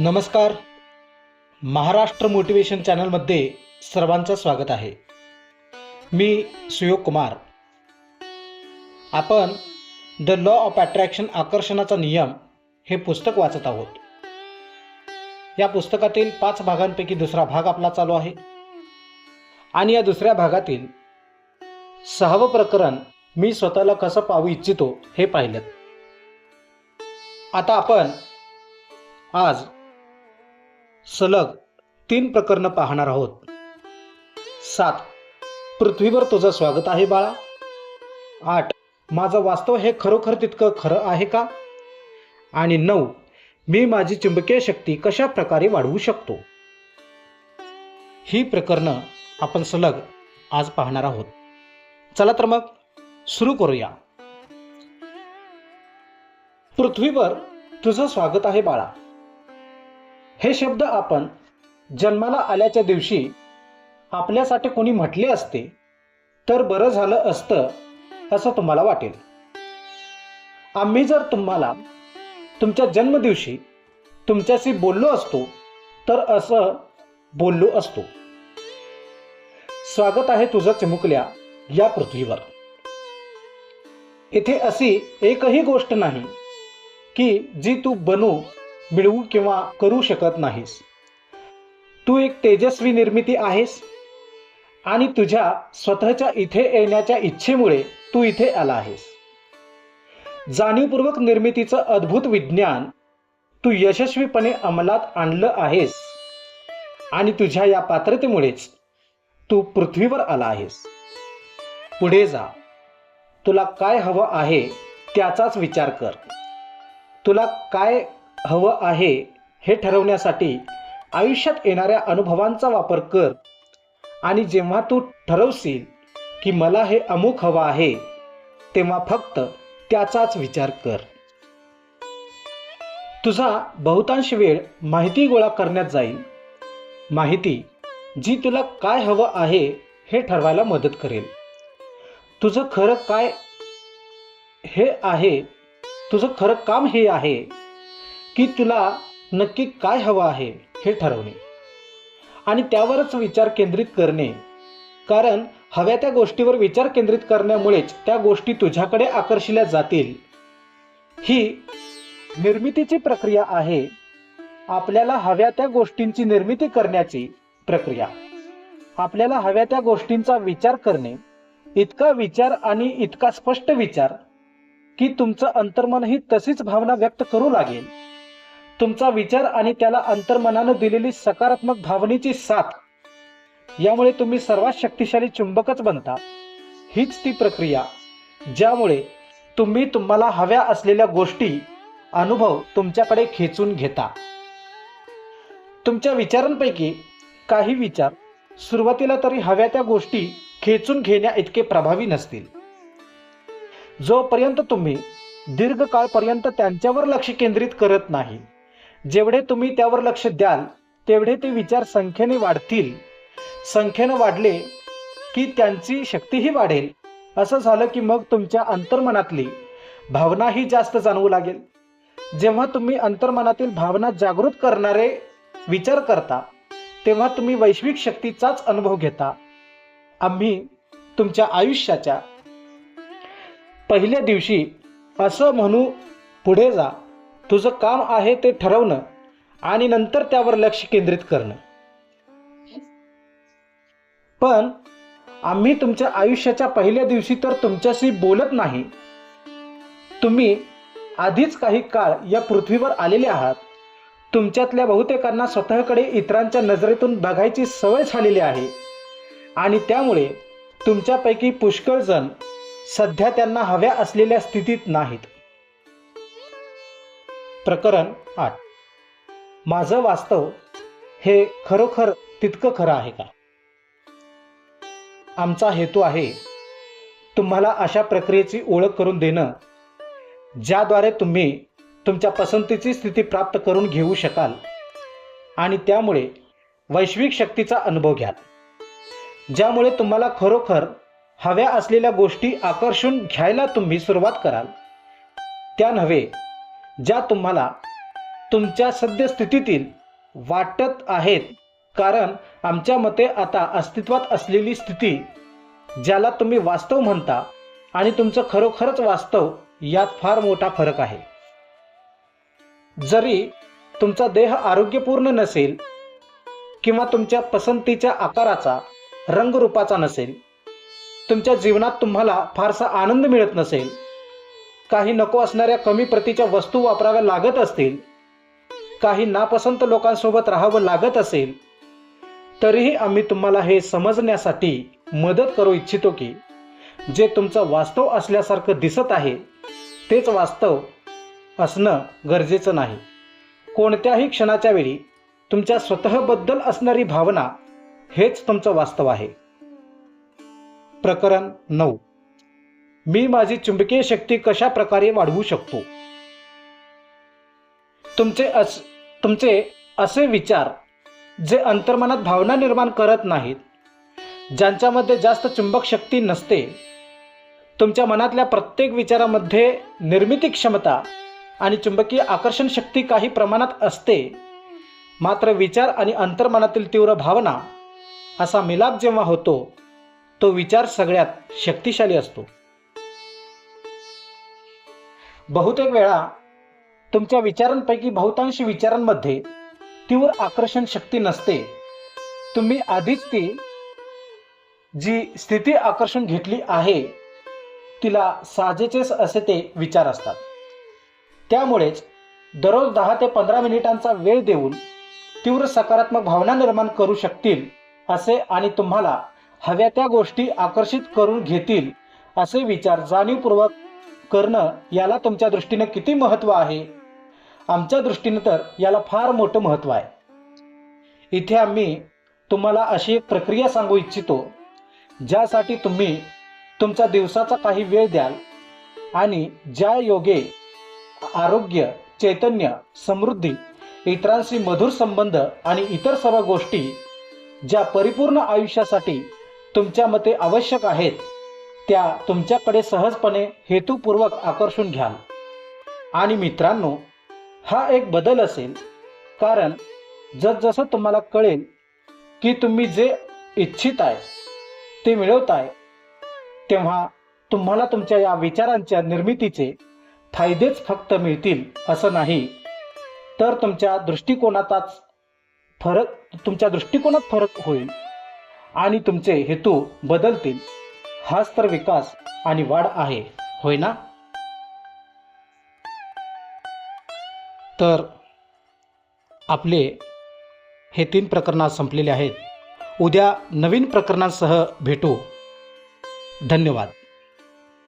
नमस्कार. महाराष्ट्र मोटिवेशन चॅनलमध्ये सर्वांचं स्वागत आहे. मी सुयोग कुमार. आपण द लॉ ऑफ अट्रॅक्शन आकर्षणाचा नियम हे पुस्तक वाचत आहोत. या पुस्तकातील पाच भागांपैकी दुसरा भाग आपला चालू आहे. आणि या दुसऱ्या भागातील सहावं प्रकरण मी स्वतःला कसं पाहू इच्छितो हे पाहिलं. आता आपण आज सलग तीन प्रकरणं पाहणार आहोत. सात. पृथ्वीवर तुझं स्वागत आहे बाळा. आठ. माझं वास्तव हे खरोखर तितकं खरं आहे का? आणि नऊ. मी माझी चुंबकीय शक्ती कशा प्रकारे वाढवू शकतो? ही प्रकरणं आपण सलग आज पाहणार आहोत. चला तर मग सुरू करूया. पृथ्वीवर तुझं स्वागत आहे बाळा. हे शब्द आपण जन्माला आल्याच्या दिवशी आपल्यासाठी कोणी म्हटले असते तर बरं झालं असतं असं तुम्हाला वाटेल. आम्ही जर तुम्हाला तुमच्या जन्मदिवशी तुमच्याशी बोललो असतो तर असं बोललो असतो. स्वागत आहे तुझं चिमुकल्या या पृथ्वीवर. इथे अशी एकही गोष्ट नाही की जी तू बनू मिळवू किंवा करू शकत नाहीस. तू एक तेजस्वी निर्मिती आहेस आणि तुझ्या स्वतःच्या इथे येण्याच्या इच्छेमुळे तू इथे आला आहेस. जाणीवपूर्वक निर्मितीचं अद्भुत विज्ञान तू यशस्वीपणे अंमलात आणलं आहेस आणि तुझ्या या पात्रतेमुळेच तू पृथ्वीवर आला आहेस. पुढे जा. तुला काय हवं आहे त्याचाच विचार कर. तुला काय हवं आहे हे ठरवण्यासाठी आयुष्यात येणाऱ्या अनुभवांचा वापर कर. आणि जेव्हा तू ठरवशील की मला हे अमुक हवं आहे तेव्हा फक्त त्याचाच विचार कर. तुझा बहुतांश वेळ माहिती गोळा करण्यात जाईल. माहिती जी तुला काय हवं आहे हे ठरवायला मदत करेल. तुझं खरं काय हे आहे तुझं खरं काम हे आहे की तुला नक्की काय हवं आहे हे ठरवणे. आणि त्यावरच विचार केंद्रित करणे. कारण हव्या त्या गोष्टीवर विचार केंद्रित करण्यामुळेच त्या गोष्टी तुझ्याकडे आकर्षिल्या जातील. ही निर्मितीची प्रक्रिया आहे. आपल्याला हव्या त्या गोष्टींची निर्मिती करण्याची प्रक्रिया. आपल्याला हव्या त्या गोष्टींचा विचार करणे. इतका विचार आणि इतका स्पष्ट विचार की तुमचं अंतर्मनही तशीच भावना व्यक्त करू लागेल. तुमचा विचार आणि त्याला अंतर्मनानं दिलेली सकारात्मक भावनेची साथ. यामुळे तुम्ही सर्वात शक्तिशाली चुंबकच बनता. हीच ती प्रक्रिया. ज्यामुळे तुम्ही तुम्हाला हव्या असलेल्या गोष्टी अनुभव तुमच्याकडे खेचून घेता. तुमच्या विचारांपैकी काही विचार सुरुवातीला तरी हव्या त्या गोष्टी खेचून घेण्या इतके प्रभावी नसतील. जोपर्यंत तुम्ही दीर्घकाळपर्यंत त्यांच्यावर लक्ष केंद्रित करत नाही जेवढे तुम्ही त्यावर लक्ष द्याल तेवढे ते विचार संख्येने वाढतील. संख्येनं वाढले की त्यांची शक्तीही वाढेल. असं झालं की मग तुमच्या अंतर्मनातली भावनाही जास्त जाणवू लागेल. जेव्हा तुम्ही अंतर्मनातील भावना जागृत करणारे विचार करता तेव्हा तुम्ही वैश्विक शक्तीचाच अनुभव घेता. आम्ही तुमच्या आयुष्याच्या पहिल्या दिवशी असं म्हणू पुढे जा. तुझं काम आहे ते ठरवणं आणि नंतर त्यावर लक्ष केंद्रित करणं. पण आम्ही तुमच्या आयुष्याच्या पहिल्या दिवशी तर तुमच्याशी बोलत नाही. तुम्ही आधीच काही काळ या पृथ्वीवर आलेले आहात. तुमच्यातल्या बहुतेकांना स्वतःकडे इतरांच्या नजरेतून बघायची सवय झालेली आहे. आणि त्यामुळे तुमच्यापैकी पुष्कळ जण सध्या त्यांना हव्या असलेल्या स्थितीत नाहीत. प्रकरण आठ. माझं वास्तव हे खरोखर तितकं खरं आहे का? आमचा हेतू आहे तुम्हाला अशा प्रक्रियेची ओळख करून देणं ज्याद्वारे तुम्ही तुमच्या पसंतीची स्थिती प्राप्त करून घेऊ शकाल आणि त्यामुळे वैश्विक शक्तीचा अनुभव घ्याल ज्यामुळे तुम्हाला खरोखर हव्या असलेल्या गोष्टी आकर्षून घ्यायला तुम्ही सुरुवात कराल. त्या नव्हे ज्या तुम्हाला तुमच्या सद्यस्थितीतील वाटत आहेत. कारण आमच्या मते आता अस्तित्वात असलेली स्थिती ज्याला तुम्ही वास्तव म्हणता आणि तुमचं खरोखरच वास्तव यात फार मोठा फरक आहे. जरी तुमचा देह आरोग्यपूर्ण नसेल किंवा तुमच्या पसंतीच्या आकाराचा रंगरूपाचा नसेल तुमच्या जीवनात तुम्हाला फारसा आनंद मिळत नसेल काही नको असणाऱ्या कमी प्रतीच्या वस्तू वापराव्या लागत असतील काही नापसंत लोकांसोबत राहावं लागत असेल तरीही आम्ही तुम्हाला हे समजण्यासाठी मदत करू इच्छितो की जे तुमचं वास्तव असल्यासारखं दिसत आहे तेच वास्तव असणं गरजेचं नाही. कोणत्याही क्षणाच्या वेळी तुमच्या स्वतःबद्दल असणारी भावना हेच तुमचं वास्तव आहे. प्रकरण नऊ. मी माझी चुंबकीय शक्ती कशा प्रकारे वाढवू शकतो? तुमचे अस तुमचे असे विचार जे अंतर्मनात भावना निर्माण करत नाहीत ज्यांच्यामध्ये जास्त चुंबक शक्ती नसते तुमच्या मनातल्या प्रत्येक विचारामध्ये निर्मिती क्षमता आणि चुंबकीय आकर्षण शक्ती काही प्रमाणात असते मात्र विचार आणि अंतर्मनातील तीव्र भावना असा मिलाप जेव्हा होतो तो विचार सगळ्यात शक्तिशाली असतो. बहुतेक वेळा तुमच्या विचारांपैकी बहुतांश विचारांमध्ये तीव्र आकर्षण शक्ती नसते. तुम्ही आधीच ती जी स्थिती आकर्षण घेतली आहे तिला साजेचेच असे ते विचार असतात. त्यामुळेच दररोज दहा ते पंधरा मिनिटांचा वेळ देऊन तीव्र सकारात्मक भावना निर्माण करू शकतील असे आणि तुम्हाला हव्या त्या गोष्टी आकर्षित करून घेतील असे विचार जाणीवपूर्वक करणं याला तुमच्या दृष्टीने किती महत्त्व आहे? आमच्या दृष्टीने तर याला फार मोठं महत्त्व आहे. इथे आम्ही तुम्हाला अशी एक प्रक्रिया सांगू इच्छितो ज्यासाठी तुम्ही तुमच्या दिवसाचा काही वेळ द्याल आणि ज्या योगे आरोग्य चैतन्य समृद्धी इतरांशी मधुर संबंध आणि इतर सर्व गोष्टी ज्या परिपूर्ण आयुष्यासाठी तुमच्या मते आवश्यक आहेत त्या तुमच्याकडे सहजपणे हेतुपूर्वक आकर्षून घ्याल. आणि मित्रांनो हा एक बदल असेल. कारण जसजसं तुम्हाला कळेल की तुम्ही जे इच्छित आहे ते मिळवत आहे तेव्हा तुम्हाला तुमच्या या विचारांच्या निर्मितीचे फायदेच फक्त मिळतील असं नाही. तर तुमच्या दृष्टिकोनातच फरक तुमच्या दृष्टिकोनात फरक होईल आणि तुमचे हेतू बदलतील. हाच तर विकास आणि वाढ आहे. होय ना? तर आपले हे तीन प्रकरणं संपलेले आहेत. उद्या नवीन प्रकरणांसह भेटू. धन्यवाद.